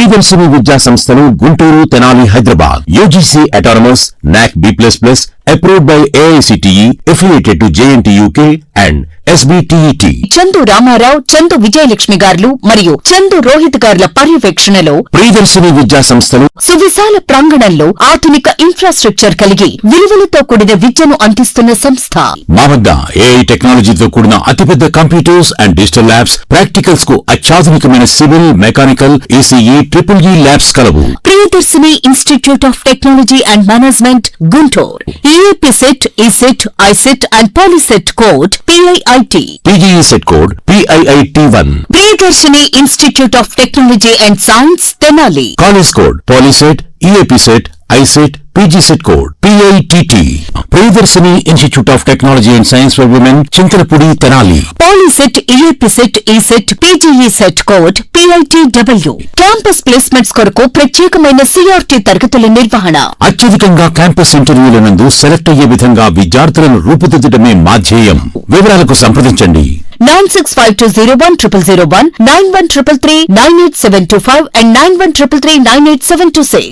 ప్రియదర్శిని విద్యా సంస్థలు Guntur Tenali Hyderabad. UGC autonomous NAAC B plus plus approved by AICTE affiliated to JNTUK and SBTET Chandu Ramarao Chandu Vijayalakshmi గారులు మరియు చందు రోహిత్ గారుల పర్యవేక్షణలో ప్రియదర్శిని విద్యా సంస్థలు సువిశాల ప్రాంగణంలో ఆధునిక ఇన్ఫ్రాస్ట్రక్చర్ కలిగి విలువలతో కూడిన విద్యను అందిస్తున్న సంస్థ. మా వద్ద ఏఐ టెక్నాలజీతో కూడిన అతిపెద్ద కంప్యూటర్స్ అండ్ డిజిటల్ ల్యాబ్స్ ప్రాక్టికల్స్కు అత్యాధునికమైన civil mechanical ECE triple E labs కలవు. Priyadarshini institute of technology and management Guntur. EAP PAP set, ESET, ISET and Polyset code PIIT. PGESET code PIIT1. Priyadarshini Institute of Technology and Science, Tenali. College code Polyset, EAP set, ISET, PG set code PITT Priyadarshini institute of technology and science for women Chintalapudi Tenali Polycet EAP set ECET PGE set code PIT W campus placements కొరకు ప్రత్యేకమైన CRT తరగతుల నిర్వహణ. అత్యధికంగా campus ఇంటర్వ్యూల నందు select అయ్యే విధంగా విద్యార్థులను రూపుదిద్దడమే మా ధ్యేయం. వివరాలకు సంప్రదించండి. Nine six five two zero one triple zero one nine one triple three nine eight seven two five and nine one triple three nine eight seven two six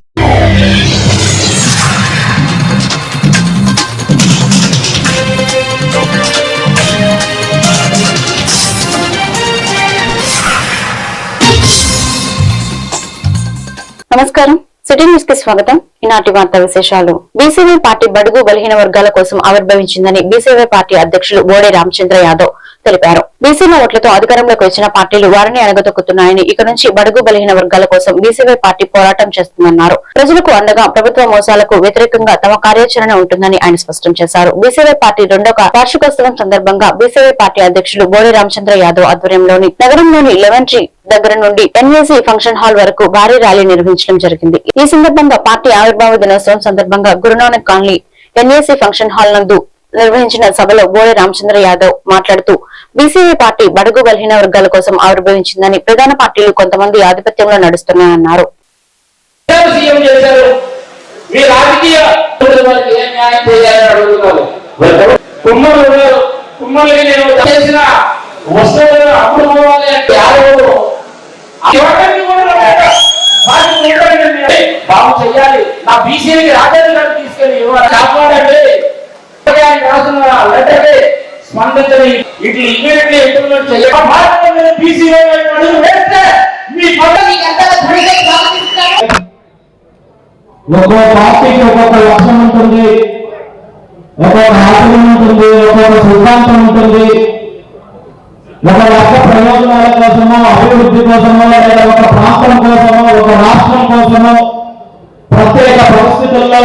నమస్కారం. సిటీ న్యూస్కి స్వాగతం. ఈనాటి వార్తా విశేషాలు. బీసీవై పార్టీ బడుగు బలహీన వర్గాల కోసం ఆవిర్భవించిందని బీసీవై పార్టీ అధ్యక్షులు బోడే రామచంద్ర యాదవ్ తెలిపారు. బీసీల ఓట్లతో అధికారంలోకి వచ్చిన పార్టీలు వారిని అణగదొక్కుతున్నాయని ఇక నుంచి బడుగు బలహీన వర్గాల కోసం బీసీవై పార్టీ పోరాటం చేస్తుందన్నారు. ప్రజలకు అండగా ప్రభుత్వ మోసాలకు వ్యతిరేకంగా తమ కార్యాచరణ ఉంటుందని ఆయన స్పష్టం చేశారు. బీసీవై పార్టీ రెండవ వార్షికోత్సవం సందర్భంగా బీసీవై పార్టీ అధ్యక్షులు బోడి రామచంద్ర యాదవ్ ఆధ్వర్యంలోని నగరంలోని లెవెంట్రీ దగ్గర నుండి ఎన్ఏసీ ఫంక్షన్ హాల్ వరకు భారీ ర్యాలీ నిర్వహించడం జరిగింది. ఈ సందర్భంగా పార్టీ ఆవిర్భావ దినోత్సవం సందర్భంగా Guru Nanak colony NAC function hall నందు నిర్వహించిన సభలో బోడే రామచంద్ర యాదవ్ మాట్లాడుతూ బీసీవీ పార్టీ బడుగు బలహీన వర్గాల కోసం ఆవిర్భవించిందని ప్రధాన పార్టీలు కొంతమంది ఆధిపత్యంలో నడుస్తున్నాయన్నారు. కుమ్మలు కుమ్మలు చేసిన వస్తువులు అప్పుడు పోవాలి అంటే ఆరు ఎవరిని కూడా ఒక వారికి ఉండకండి. బాగు చెయ్యాలి. నా బీసీకి రాజధాని తీసుకెళ్ళి ఇవ్వాలి. కాపాడండి. ఆయన స్పందించని ఇట్లా ఇమీడియట్లీ ఇంప్లిమెంట్ చేయాలి బీసీ అడుగు వేస్తే మీ పదవి ఒక్కో పార్టీకి ఒక్కొక్క లక్ష్యం ఉంటుంది. ఒక్కొక్క ఆశయం ఉంటుంది. ఒక్కొక్క సిద్ధాంతం ఉంటుంది. ఒక వర్గ ప్రయోజనాల కోసమో అభివృద్ధి కోసమో లేదా ఒక ప్రాంతం కోసమో ఒక రాష్ట్రం కోసమో ప్రత్యేక పరిస్థితుల్లో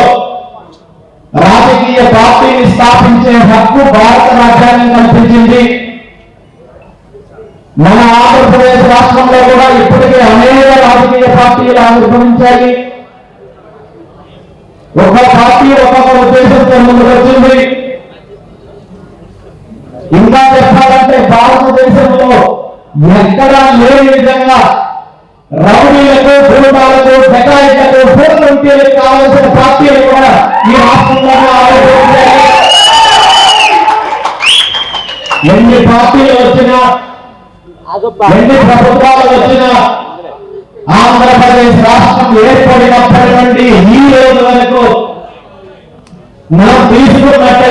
రాజకీయ పార్టీని స్థాపించే హక్కు భారత రాజ్యాంగం కల్పించింది. మన ఆంధ్రప్రదేశ్ రాష్ట్రంలో కూడా ఇప్పటికే అనేక రాజకీయ పార్టీలు ఆవిర్భవించాయి ఒక పార్టీ ఒక్కొక్క ఉద్దేశంతో ముందుకు వచ్చింది ఇంకా భారతదేశంలో ఎక్కడా లేని విధంగా రౌడీలకు భూటాలకు బెటాయిలకు భూకంపీలకు కావలసిన పార్టీలు కూడా ఈ ఆలోచించాయి ఎన్ని పార్టీలు వచ్చినా ఎన్ని ప్రభుత్వాలు వచ్చినా ఆంధ్రప్రదేశ్ రాష్ట్రం ఏర్పడినప్పటి నుండి ఈ రోజు వరకు మనం తీసుకున్నట్టయితే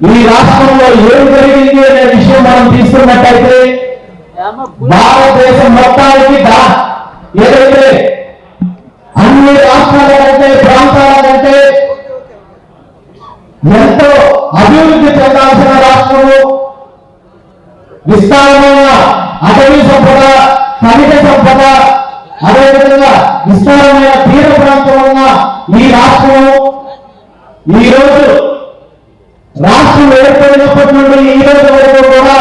ఈ రాష్ట్రంలో ఏం జరిగింది అనే విషయం మనం తీసుకున్నట్టయితే భారతదేశం మొత్తానికి ఏదైతే అన్ని రాష్ట్రాల కంటే ప్రాంతాల కంటే ఎంతో అభివృద్ధి చెందాల్సిన రాష్ట్రము విస్తారమైన అటవీ సంపద ఖనిజ సంపద అదేవిధంగా విస్తారమైన తీర ప్రాంతం ఉన్న ఈ రాష్ట్రం ఈ రోజు రాష్ట్రం ఏర్పడినప్పటి నుండి ఈ రోజు వరకు కూడా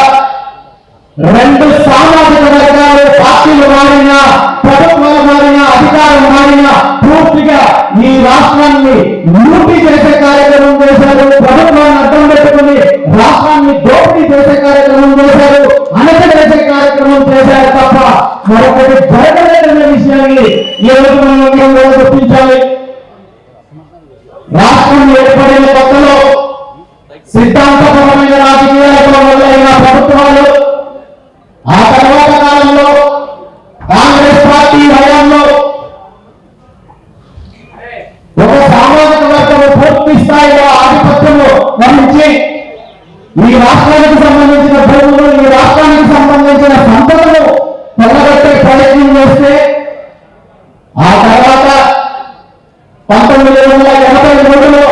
రెండు సామాజిక వర్గాలు పార్టీలు మారినా ప్రభుత్వాలు మారినా అధికారం మారినా పూర్తిగా ఈ రాష్ట్రాన్ని లూటీ చేసే కార్యక్రమం చేశారు. ప్రభుత్వాన్ని అర్థం పెట్టుకుని రాష్ట్రాన్ని దోపిడీ చేసే కార్యక్రమం చేశారు. అణచివేసే కార్యక్రమం చేశారు తప్ప మరొకటి జరగలేదనే విషయాన్ని ఈ రోజు మనం అందరం గుర్తించాలి. ఈ రాష్ట్రానికి సంబంధించిన భూములు ఈ రాష్ట్రానికి సంబంధించిన సంపదలు పొందగట్టే ప్రయత్నం చేస్తే ఆ తర్వాత పంతొమ్మిది వందల ఎనభై మూడులో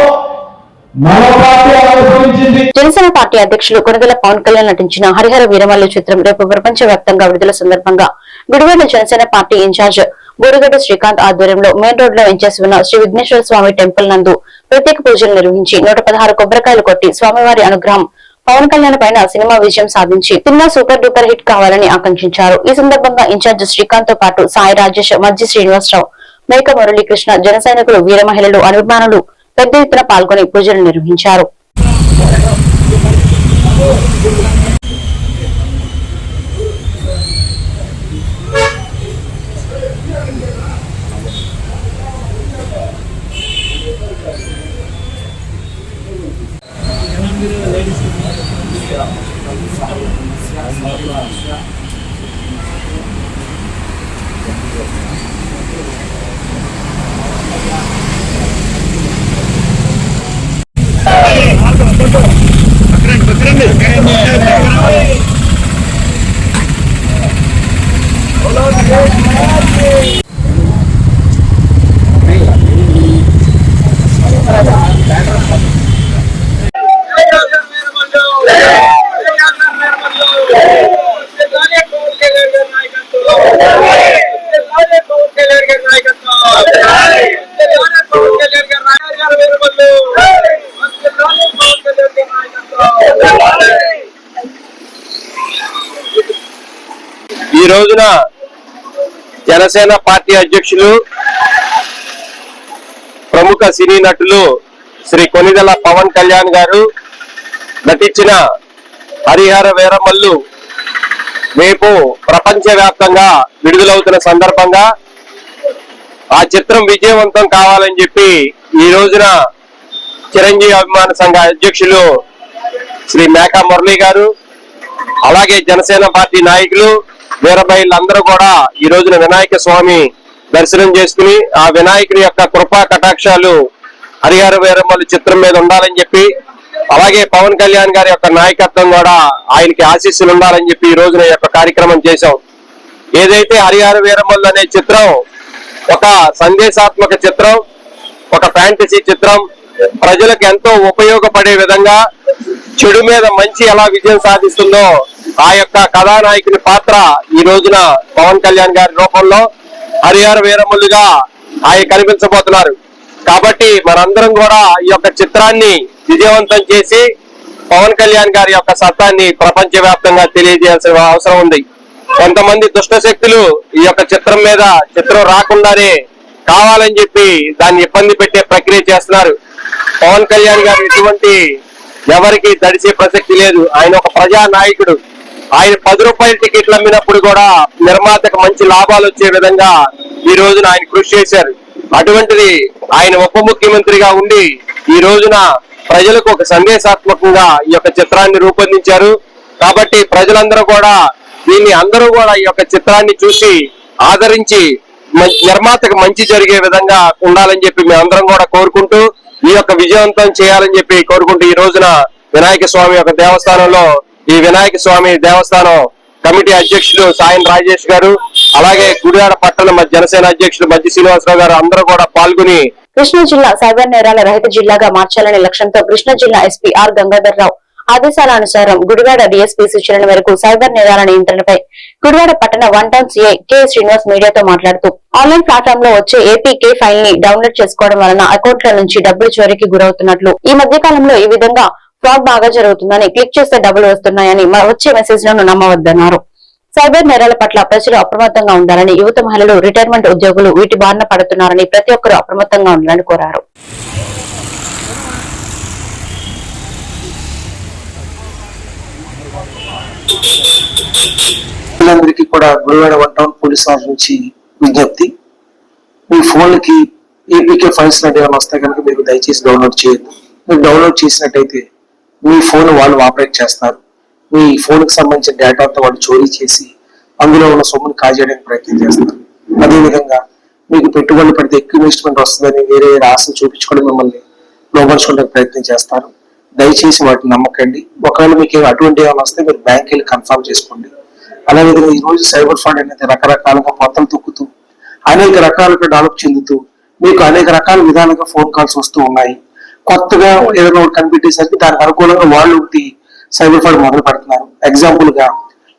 జనసేన పార్టీ అధ్యక్షులు కొనదల పవన్ కళ్యాణ్ నటించిన హరిహర వీరమల్లు చిత్రం రేపు ప్రపంచ వ్యాప్తంగా విడుదల సందర్భంగా విడుదల Janasena party in charge Borugadda Srikanth ఆధ్వర్యంలో మెయిన్ రోడ్లో ఎంచేసి ఉన్న శ్రీ విఘ్నేశ్వర స్వామి టెంపుల్ నందు ప్రత్యేక పూజలు నిర్వహించి నూట కొబ్బరికాయలు కొట్టి స్వామివారి అనుగ్రహం పవన్ కళ్యాణ్ పైన సినిమా విజయం సాధించి సినిమా సూపర్ డూపర్ హిట్ కావాలని ఆకాంక్షించారు. ఈ సందర్భంగా ఇన్ఛార్జ్ శ్రీకాంత్తో పాటు సాయి రాజేష్ మజ్జి శ్రీనివాసరావు మేక మురళీకృష్ణ జన సైనికులు వీర మహిళలు అభిమానులు పెద్ద ఎత్తున పాల్గొని పూజలు నిర్వహించారు. రోజున జనసేన పార్టీ అధ్యక్షులు ప్రముఖ సినీ నటులు శ్రీ కొనిదల పవన్ కళ్యాణ్ గారు నటించిన హరిహర వీరమల్లు రేపు ప్రపంచవ్యాప్తంగా విడుదలవుతున్న సందర్భంగా ఆ చిత్రం విజయవంతం కావాలని చెప్పి ఈ రోజున చిరంజీవి అభిమాన సంఘ అధ్యక్షులు శ్రీ మేకా మురళి గారు అలాగే జనసేన పార్టీ నాయకులు వీరబైళ్ళందరూ కూడా ఈ రోజున వినాయక స్వామి దర్శనం చేసుకుని ఆ వినాయకుడి యొక్క కృపా కటాక్షాలు హరిహర వీరమ్మలు చిత్రం మీద ఉండాలని చెప్పి అలాగే పవన్ కళ్యాణ్ గారి యొక్క నాయకత్వం కూడా ఆయనకి ఆశీస్సులు ఉండాలని చెప్పి ఈ రోజున ఈ యొక్క కార్యక్రమం చేశాం. ఏదైతే హరిహర వీరమ్మలు అనే చిత్రం ఒక సందేశాత్మక చిత్రం ఒక ఫ్యాంటసీ చిత్రం ప్రజలకు ఎంతో ఉపయోగపడే విధంగా చెడు మీద మంచి ఎలా విజయం సాధిస్తుందో ఆ యొక్క కథానాయకుని పాత్ర ఈ రోజున పవన్ కళ్యాణ్ గారి రూపంలో హరిహర వీరములుగా ఆయన కనిపించబోతున్నారు. కాబట్టి మనందరం కూడా ఈ యొక్క చిత్రాన్ని విజయవంతం చేసి పవన్ కళ్యాణ్ గారి యొక్క సత్తాన్ని ప్రపంచ వ్యాప్తంగా తెలియజేయాల్సిన అవసరం ఉంది. కొంతమంది దుష్ట శక్తులు ఈ యొక్క చిత్రం మీద చిత్రం రాకుండానే కావాలని చెప్పి దాన్ని ఇబ్బంది పెట్టే ప్రక్రియ చేస్తున్నారు. పవన్ కళ్యాణ్ గారు ఎటువంటి ఎవరికి దడిసే ప్రసక్తి లేదు. ఆయన ఒక ప్రజా నాయకుడు ఆయన పది రూపాయల టికెట్లు అమ్మినప్పుడు కూడా నిర్మాతకు మంచి లాభాలు వచ్చే విధంగా ఈ రోజున ఆయన కృషి చేశారు. అటువంటిది ఆయన ఉప ముఖ్యమంత్రిగా ఉండి ఈ రోజున ప్రజలకు ఒక సందేశాత్మకంగా ఈ యొక్క చిత్రాన్ని రూపొందించారు. కాబట్టి ప్రజలందరూ కూడా దీన్ని అందరూ కూడా ఈ యొక్క చిత్రాన్ని చూసి ఆదరించి మ- నిర్మాతకు మంచి జరిగే విధంగా ఉండాలని చెప్పి మేమందరం కూడా కోరుకుంటూ ఈ యొక్క విజయవంతం చేయాలని చెప్పి కోరుకుంటూ ఈ రోజున వినాయక స్వామి యొక్క దేవస్థానంలో ఈ వినాయక స్వామి దేవస్థానం కమిటీ అధ్యక్షులు సాయం రాజేష్ గారు అలాగే గుడివాడ పట్టణ జనసేన అధ్యక్షులు మధ్య శ్రీనివాసరావు గారు అందరూ కూడా పాల్గొని కృష్ణా జిల్లా సైబర్ నేరాల రహిత జిల్లాగా మార్చాలనే లక్ష్యంతో కృష్ణా జిల్లా ఎస్పీ ఆర్ గంగాధర్ రావు ఆదేశాల అనుసారం గుడివాడ డిఎస్పీ సూచనల మేరకు సైబర్ నేరాల నియంత్రణపై గుడివాడ పట్టణ one town CI K Srinivas మీడియాతో మాట్లాడుతూ ఆన్లైన్ ప్లాట్ఫామ్లో వచ్చే ఏపీకే ఫైల్ని డౌన్లోడ్ చేసుకోవడం వలన అకౌంట్ల నుంచి డబ్బులు చోరీకి గురవుతున్నట్లు. ఈ మధ్య కాలంలో ఈ విధంగా ఫ్రాడ్ బాగా జరుగుతుందని క్లిక్ చేస్తే డబ్బులు వస్తున్నాయని వచ్చే మెసేజ్లను నమ్మవద్దన్నారు. సైబర్ నేరాల పట్ల ప్రజలు అప్రమత్తంగా ఉండాలని యువత మహిళలు రిటైర్మెంట్ ఉద్యోగులు వీటి బారిన పడుతున్నారని ప్రతి ఒక్కరూ అప్రమత్తంగా ఉండాలని కోరారు. అందరికీ కూడా గురువాడ వన్ టౌన్ పోలీస్ నుంచి విజ్ఞప్తి. మీ ఫోన్కి ఏపీకే ఫైల్స్ లాంటివి ఏమైనా వస్తే కనుక మీరు దయచేసి డౌన్లోడ్ చేయొద్దు. మీరు డౌన్లోడ్ చేసినట్టయితే మీ ఫోన్ వాళ్ళు ఆపరేట్ చేస్తారు. మీ ఫోన్కి సంబంధించిన డేటా అంతా వాళ్ళు చోరీ చేసి అందులో ఉన్న సొమ్ముని కాజేయడానికి ప్రయత్నం చేస్తారు. అదేవిధంగా మీకు పెట్టుబడి పెడితే ఎక్కువ ఇన్వెస్ట్మెంట్ వస్తుందని వేరే వేరే ఆశలు చూపించుకొని మిమ్మల్ని లోపరుచుకోవడానికి ప్రయత్నం చేస్తారు. దయచేసి వాటిని నమ్మకండి. ఒకవేళ మీకు అటువంటి ఏమైనా వస్తే మీరు బ్యాంక్ వెళ్ళి కన్ఫర్మ్ చేసుకోండి. అలాగే ఈ రోజు సైబర్ ఫ్రాడ్ అనేది రకరకాలుగా పొత్తలు తొక్కుతూ అనేక రకాలుగా డెవలప్ చెందుతూ మీకు అనేక రకాల విధాలుగా ఫోన్ కాల్స్ వస్తూ ఉన్నాయి. కొత్తగా ఏదైనా ఒకటి కనిపెట్టేసరికి దానికి అనుకూలంగా వాళ్ళు ఒకటి సైబర్ ఫ్రాడ్ మొదలు పెడుతున్నారు. ఎగ్జాంపుల్గా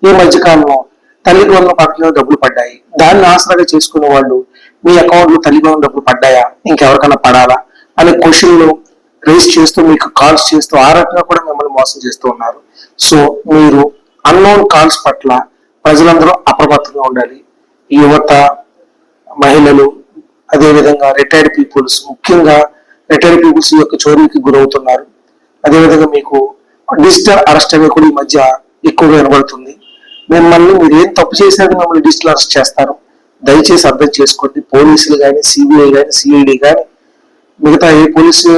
ఈ మధ్య కాలంలో తల్లికి పథకంలో డబ్బులు పడ్డాయి. దాన్ని ఆసరాగా చేసుకునే వాళ్ళు మీ అకౌంట్లో తల్లిదండ్రులు డబ్బులు పడ్డాయా? ఇంకెవరికైనా పడాలా? అనే క్వశ్చన్లు రేస్ చేస్తూ మీకు కాల్స్ చేస్తూ ఆ రకంగా కూడా మిమ్మల్ని మోసం చేస్తూ ఉన్నారు. సో మీరు అన్నోన్ కాల్స్ పట్ల ప్రజలందరూ అప్రమత్తంగా ఉండాలి. యువత మహిళలు అదేవిధంగా రిటైర్డ్ పీపుల్స్ ముఖ్యంగా రిటైర్డ్ పీపుల్స్ యొక్క చోరీకి గురవుతున్నారు. అదేవిధంగా మీకు డిజిటల్ అరెస్ట్ అనేది కూడా ఈ మధ్య ఎక్కువగా వినబడుతుంది. మిమ్మల్ని మీరు ఏం తప్పు చేసినా మిమ్మల్ని డిజిటల్ అరెస్ట్ చేస్తారు. దయచేసి అర్థం చేసుకోండి. పోలీసులు కానీ సిబిఐ కానీ సిఐడి కానీ మిగతా ఏ పోలీసు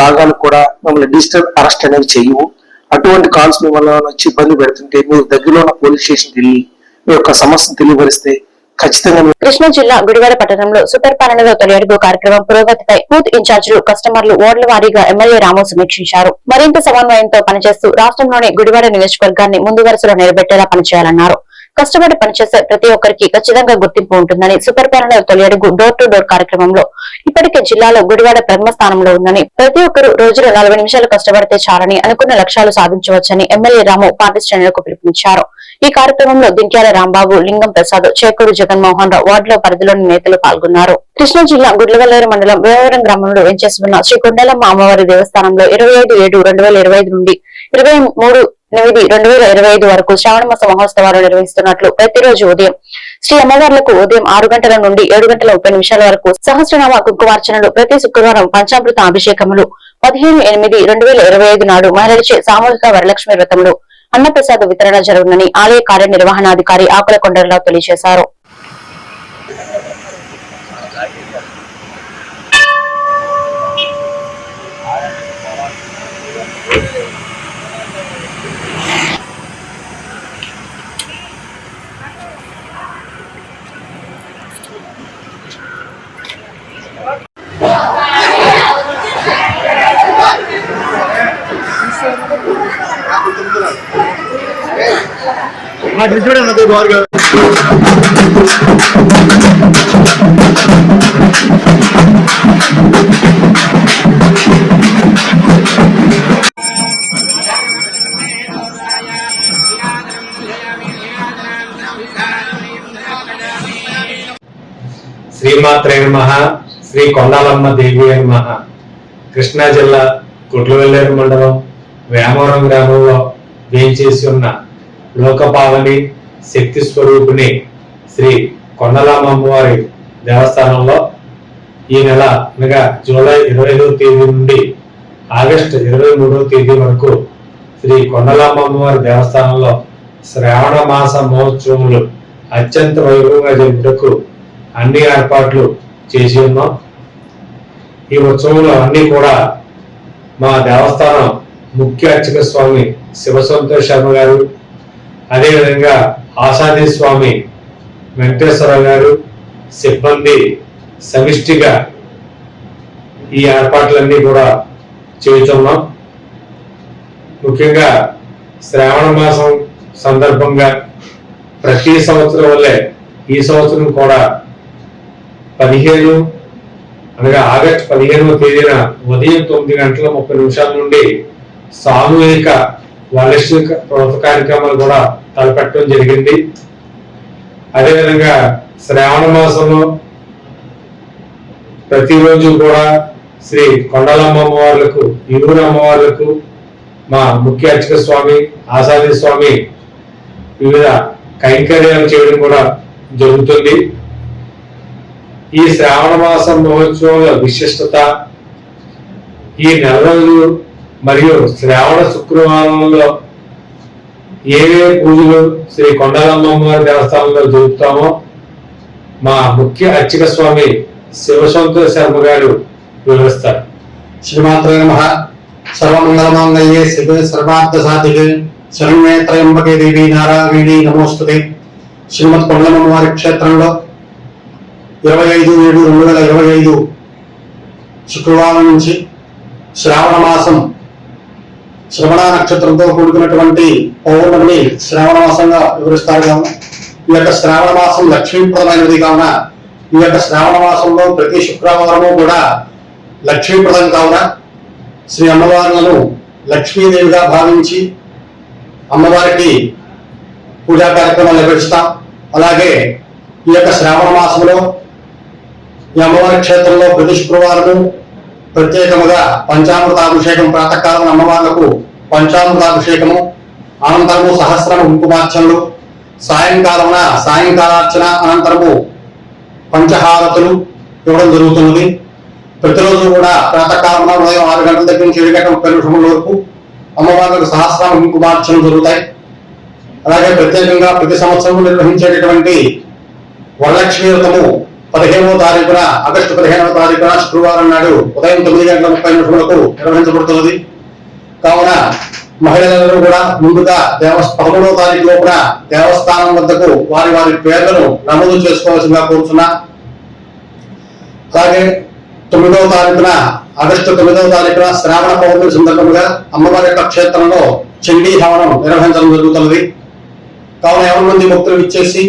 భాగాలు కూడా మిమ్మల్ని డిజిటల్ అరెస్ట్ అనేవి చేయవు. అటువంటి కాల్స్ మిమ్మల్ని వచ్చి ఇబ్బంది పెడుతుంటే మీరు దగ్గరలో ఉన్న పోలీస్ స్టేషన్కి వెళ్ళి మీ యొక్క సమస్యను తెలియపరిస్తే ఖచ్చితంగా కృష్ణా జిల్లా గుడివాడ పట్టణంలో సుపరిపాలనలో తొలి అడుగు కార్యక్రమం పురోగతిపై బూత్ ఇన్ఛార్జీలు కస్టమర్లు ఓట్ల వారీగా ఎమ్మెల్యే రాము సమీక్షించారు. మరింత సమన్వయంతో పనిచేస్తూ రాష్ట్రంలోని గుడివాడ నియోజకవర్గాన్ని ముందు వరుసలో నిలబెట్టేలా పనిచేయాలన్నారు. కష్టపడి పనిచేసే ప్రతి ఒక్కరికి ఖచ్చితంగా గుర్తింపు ఉంటుందని సూపర్ పాలన తొలి అడుగు డోర్ టు డోర్ కార్యక్రమంలో ఇప్పటికే జిల్లాలో గుడివాడ ప్రథమ స్థానంలో ఉందని ప్రతి ఒక్కరూ రోజులో నలభై నిమిషాలు కష్టపడితే చాలని అనుకున్న లక్ష్యాలు సాధించవచ్చని ఎమ్మెల్యే రాము పార్టీ శ్రేణులకు పిలుపునిచ్చారు. ఈ కార్యక్రమంలో దింక్యాల రాంబాబు లింగం ప్రసాద్ చేకూరు జగన్మోహన్ రావు వార్డులో పరిధిలోని నేతలు పాల్గొన్నారు. కృష్ణా జిల్లా గుడ్లవల్లేరు మండలం వేవరం గ్రామంలో ఎంచేసుకున్న శ్రీ కొండలమ్మ అమ్మవారి దేవస్థానంలో ఇరవై ఐదు ఏడు రెండు వేల ఇరవై ఐదు నుండి ఇరవై మూడు ఎనిమిది రెండు వేల ఇరవై ఐదు వరకు శ్రావణ మాస మహోత్సవాలు నిర్వహిస్తున్నట్లు ప్రతిరోజు ఉదయం శ్రీ అమ్మవార్లకు ఉదయం ఆరు గంటల నుండి ఏడు గంటల ముప్పై నిమిషాల వరకు సహస్రనామ కుంకుమార్చనలు ప్రతి శుక్రవారం పంచామృత అభిషేకములు. పదిహేను ఎనిమిది రెండు వేల ఇరవై ఐదు నాడు మహిళలచే సామూహిక వరలక్ష్మి వ్రతములు. అన్నప్రసాద వితరణ జరుగునని ఆలయ కార్యనిర్వహణాధికారి ఆకుల కొండలరావు తెలియజేశారు. శ్రీమాత్రే నమ. శ్రీ కొండాలమ్మ దేవి నమ. కృష్ణా జిల్లా గుడ్లవెల్లేరు మండలం వేమవరం గ్రామంలో వేయించేసి ఉన్న లోకపావని శక్తి స్వరూపిణి శ్రీ కొండలమ్మ అమ్మవారి దేవస్థానంలో ఈ నెల అనగా జూలై ఇరవై ఐదవ తేదీ నుండి ఆగస్టు ఇరవై మూడవ తేదీ వరకు శ్రీ కొండలమ్మ అమ్మవారి దేవస్థానంలో శ్రావణ మాస మహోత్సవములు అత్యంత వైభవంగా జరిపేందుకు అన్ని ఏర్పాట్లు చేసి ఉన్నాం. ఈ ఉత్సవంలో అన్ని కూడా మా దేవస్థానం ముఖ్య అర్చక స్వామి శివసంతోష్ శర్మ గారు అదేవిధంగా ఆషాది స్వామి వెంకటేశ్వరరావు గారు సిబ్బంది సమిష్టిగా ఈ ఏర్పాట్లన్నీ కూడా చేస్తున్నాం ముఖ్యంగా శ్రావణ మాసం సందర్భంగా ప్రతి సంవత్సరం వల్లే ఈ సంవత్సరం కూడా పదిహేను అనగా ఆగస్టు పదిహేనవ తేదీన ఉదయం తొమ్మిది గంటల ముప్పై నిమిషాల నుండి సామూహిక వార్షిక వ్రత కార్యక్రమాలు కూడా తలపెట్టడం జరిగింది. అదేవిధంగా శ్రావణ మాసంలో ప్రతిరోజు కూడా శ్రీ కొండలమ్మ అమ్మవార్లకు ఇరువురు అమ్మవార్లకు మా ముఖ్య అర్చక స్వామి ఆసాది స్వామి వివిధ కైంకర్యాలు చేయడం కూడా జరుగుతుంది. ఈ శ్రావణ మాసం మహోత్సవాల విశిష్టత ఈ నెల రోజులు మరియు శ్రావణ శుక్రవారంలో ఏవే పూజలు శ్రీ కొండలమ్మ గారి దేవస్థానంలో జరుపుతామో మా ముఖ్య అర్చక స్వామి శివశంకర శర్మ గారు వివరిస్తారు. శ్రీమాత్ర నమ. సర్వమంగళమాంగళ్యే శివ సర్వార్థ సాధిక శరణ్యే త్రయంబకే దేవి నారాయణి నమోస్తుతే. శ్రీమద్ కొండలమ్మ వారి క్షేత్రంలో ఇరవై ఐదు ఏడు రెండు వేల ఇరవై ఐదు శుక్రవారం నుంచి శ్రావణ మాసం శ్రవణ నక్షత్రంతో కూడుకున్నటువంటి పౌర్ణమిని శ్రావణ మాసంగా వివరిస్తారు కావున ఈ యొక్క శ్రావణ మాసం లక్ష్మీప్రదమైనది కావున ఈ యొక్క శ్రావణ మాసంలో ప్రతి శుక్రవారము కూడా లక్ష్మీప్రదం కావున శ్రీ అమ్మవారులను లక్ష్మీదేవిగా భావించి అమ్మవారికి పూజా కార్యక్రమాలు నిర్వహిస్తాం. అలాగే ఈ యొక్క శ్రావణ మాసంలో ఈ అమ్మవారి క్షేత్రంలో ప్రతి శుక్రవారము ప్రత్యేకముగా పంచామృతాభిషేకం ప్రాతకాలం అమ్మవార్లకు పంచామృతాభిషేకము అనంతరము సహస్రము కుంకుమార్చనలు సాయంకాలమున సాయంకాలార్చన అనంతరము పంచహారతులు ఇవ్వడం జరుగుతున్నది. ప్రతిరోజు కూడా ప్రాతకాలమున ఉదయం ఆరు గంటల దగ్గర నుంచి ఏడు గంటల ముప్పై నిమిషముల వరకు అమ్మవార్లకు సహస్రామ కుంకుమార్చనలు జరుగుతాయి. అలాగే ప్రత్యేకంగా ప్రతి సంవత్సరం నిర్వహించేటటువంటి వరలక్ష్మీ వ్రతము పదిహేనవ తారీఖున ఆగస్టు పదిహేనవ తారీఖున శుక్రవారం నాడు ఉదయం తొమ్మిది గంటల ముప్పై నిమిషములకు నిర్వహించబడుతున్నది. కావున మహిళలందరూ కూడా ముందుగా దేవస్ పదమూడవ తారీఖు లోపల దేవస్థానం వద్దకు వారి వారి పేర్లను నమోదు చేసుకోవాల్సిందిగా కోరుతున్నా అలాగే తొమ్మిదవ తారీఖున ఆగస్టు తొమ్మిదవ తారీఖున శ్రావణ పౌర్ణమి సందర్భంగా అమ్మవారి యొక్క క్షేత్రంలో చండీ హవనం నిర్వహించడం జరుగుతున్నది. కావున ఎవరి మంది భక్తులు ఇచ్చేసి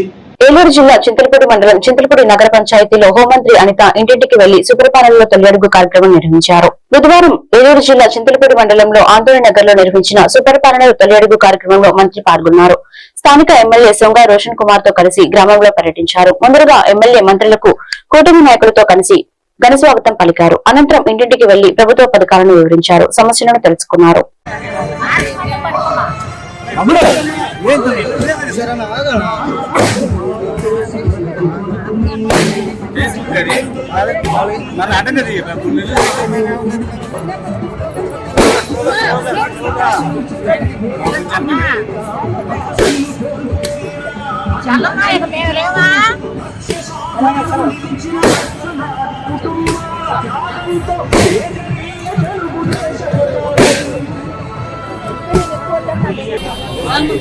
ఏలూరు జిల్లా చింతలపూడి మండలం చింతలపూడి నగర పంచాయతీలో హోంమంత్రి అనిత ఇంటింటికి వెళ్ళి సుపరిపాలనలో తొలిఅడుగు కార్యక్రమం నిర్వహించారు. బుధవారం ఏలూరు జిల్లా చింతలపూడి మండలంలో ఆందోళన నగర్లో నిర్వహించిన సుపరిపాలనలో తొలిఅడుగు కార్యక్రమంలో మంత్రి పాల్గొన్నారు. స్థానిక ఎమ్మెల్యే సొంగ రోషన్ కుమార్తో కలిసి గ్రామంలో పర్యటించారు. ముందుగా ఎమ్మెల్యే మంత్రులకు కూటమి నాయకులతో కలిసి ఘనస్వాగతం పలికారు. అనంతరం ఇంటింటికి వెళ్ళి ప్రభుత్వ పథకాలను వివరించారు. సమస్యలను తెలుసుకున్నారు. మరి అటెండ్ చల్లమ్మా ఇక మేము లేవా కుటుంబ మమ్మల్ని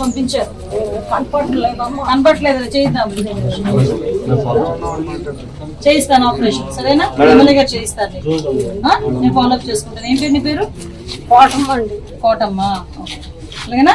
పంపించారు. కనపడలేదు చేయిద్దాం. చేయిస్తాను ఆపరేషన్. సరేనా? ఎమ్మెల్యే గారు చేయిస్తాను? నేను ఫాలో అప్ చేసుకుంటాను. ఏం పేరు నీ పేరు? కోటమ్మ. అండి కోటమ్మ. అలాగేనా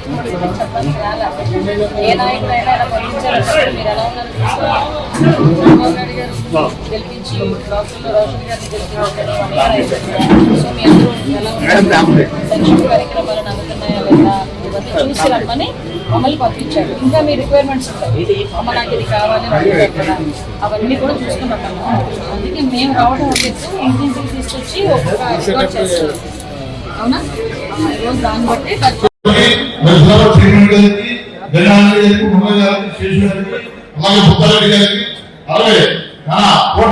ఏ నాయకుడైనా ఇలా మీరు ఎలా ఉన్నారో చూసుకోవాలి చంద్రబాబు నాయుడు గారు గెలిపించి రోషన్ గారిని సో మీ అందరూ ఎలా ఉన్నారు సంక్షేమ కార్యక్రమాలు అందుతున్నాయా లేదా ఇవన్నీ చూసి రమ్మని మమ్మల్ని పంపించారు ఇంకా మీ రిక్వైర్మెంట్స్ ఉంటాయి అమ్మ నాకు ఇది కావాలి అవన్నీ కూడా చూసుకుని రమ్మన్నారు అందుకే మేము రావడం ఎత్తు ఇంటింటికి తీసుకొచ్చి ఒక్కొక్క అవునా? రోజు దాన్ని బట్టి వైష్ణవ శ్రీమణి గారికి గణాన్ని గారికి ముమ్మయ్య గారికి శేషు గారికి అలాగే బుద్ధారెడ్డి గారికి అలాగే ఆ, కోట